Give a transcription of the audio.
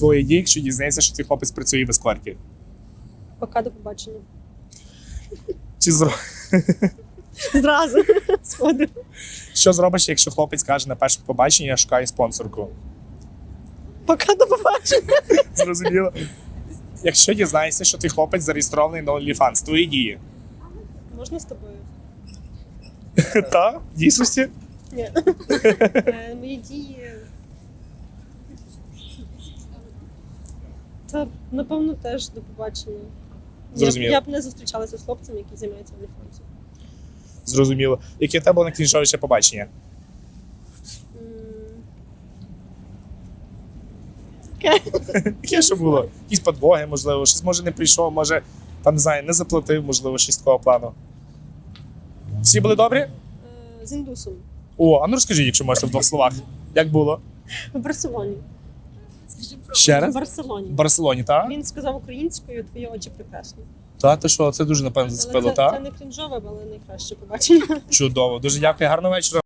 твої дії, якщо дізнаєшся, що твій хлопець працює в ескорті? Пока до побачення. Чи зро... Зразу сходу. що зробиш, якщо хлопець каже на першому побаченні, я шукаю спонсорку? Пока до побачення. Зрозуміло. Якщо дізнаєшся, що твій хлопець зареєстрований на OnlyFans, твої дії. Можна з тобою? Та, в дійсності. Ні. Е, Мої дії. Та напевно теж до побачення. Я б, Зрозуміло. я б не зустрічалася з хлопцем, який займається OnlyFans. Зрозуміло. Яке в тебе було найкрінжовіше побачення? М, Яке що було? Якісь подвоги, можливо, щось може не прийшов, може там не знаю, не заплатив, можливо, щось такого плану. Всі були добрі? е, З індусом О, а ну розкажіть, якщо можете в двох словах. Як було? в Барселоні. Ще В раз? Барселоні. В Барселоні, так? Він сказав українською, твої очі прекрасні. Та, ти що, це дуже напевно Але зацепило, це, так? це не крінжове, але найкраще побачення. Чудово. Дуже дякую, гарного вечора.